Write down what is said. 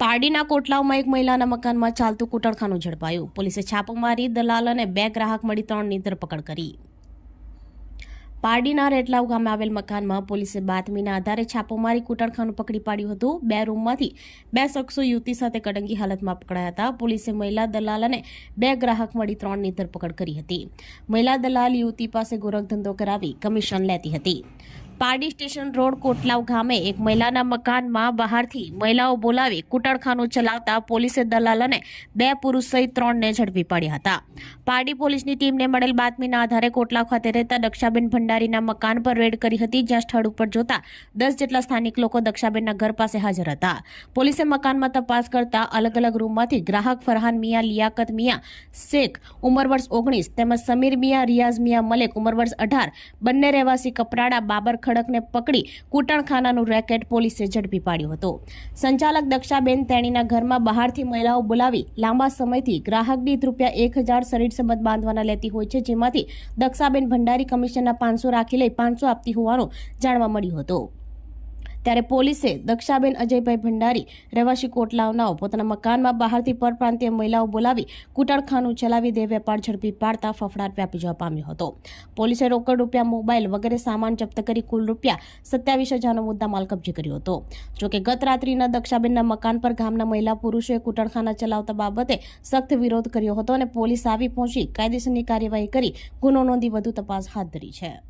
પારડીના કોટલાવમાં એક મહિલાના મકાનમાં ચાલતું કૂટણખાનું ઝડપાયું. પોલીસે છાપો મારી દલાલ અને બે ગ્રાહક મળી ત્રણની ધરપકડ કરી. પારડીના રેટલાવ ગામે આવેલ મકાનમાં પોલીસે બાતમીના આધારે છાપો મારી કૂટણખાનું પકડી પાડ્યું હતું. બે રૂમમાંથી બે શખ્સો યુવતી સાથે કડંગી હાલતમાં પકડાયા હતા. પોલીસે મહિલા દલાલ અને બે ગ્રાહક મળી ત્રણની ધરપકડ કરી હતી. મહિલા દલાલ યુવતી પાસે ગોરખધંધો કરાવી કમિશન લેતી હતી. પારડી સ્ટેશન રોડ કોટલાવ ગામે એક મહિલાના મકાનમાં બહારથી મહિલાઓ બોલાવી કુટળખાનું ચલાવતા પોલીસે દલાલ અને બે પુરુષ સહિત ત્રણને ઝડપી પાડ્યા હતા. પારડી પોલીસની ટીમને મળેલ બાતમીના આધારે કોટલાવ ખાતે રહેતા દક્ષાબેન ભંડારીના મકાન પર રેડ કરી હતી, જ્યાં સ્થળ ઉપર જોતા દસ જેટલા સ્થાનિક લોકો દક્ષાબેનના ઘર પાસે હાજર હતા. પોલીસે મકાનમાં તપાસ કરતા અલગ અલગ રૂમમાંથી ગ્રાહક ફરહાન મિયા, લિયાકત મિયા, શેખ ઉંમર વર્ષ ઓગણીસ તેમજ સમીર મિયા, રિયાઝ મિયા, મલેક ઉંમર વર્ષ અઢાર, બંને રહેવાસી કપરાડા, બાબર ખડકને પકડી કૂટણખાનાનું રેકેટ પોલીસે ઝડપી પાડ્યો હતો. સંચાલક દક્ષાબેન તેણીના ઘરમાં બહારથી મહિલાઓ બોલાવી લાંબા સમયથી ગ્રાહક દીઠ રૂપિયા એક હજાર શરીર સંબંધ બાંધવાના લેતી હોય છે, જેમાંથી દક્ષાબેન ભંડારી કમિશનના પાંચસો રાખી લઈ પાંચસો આપતી હોવાનું જાણવા મળ્યું હતું. ત્યારે પોલીસે દક્ષાબેન અજયભાઈ ભંડારી, રહેવાસી કોટલાવનાઓ પોતાના મકાનમાં બહારથી પરપ્રાંતીય મહિલાઓ બોલાવી કુટળખાનું ચલાવી દે વેપાર ઝડપી પાડતા ફફડાટ વ્યાપી જવા પામ્યો હતો. પોલીસે રોકડ રૂપિયા, મોબાઈલ વગેરે સામાન જપ્ત કરી કુલ રૂપિયા સત્યાવીસ હજારનો મુદ્દામાલ કબજે કર્યો હતો. જોકે ગત રાત્રિના દક્ષાબેનના મકાન પર ગામના મહિલા પુરુષોએ કુટળખાના ચલાવતા બાબતે સખ્ત વિરોધ કર્યો હતો અને પોલીસ આવી પહોંચી કાયદેસરની કાર્યવાહી કરી ગુનો નોંધી વધુ તપાસ હાથ ધરી છે.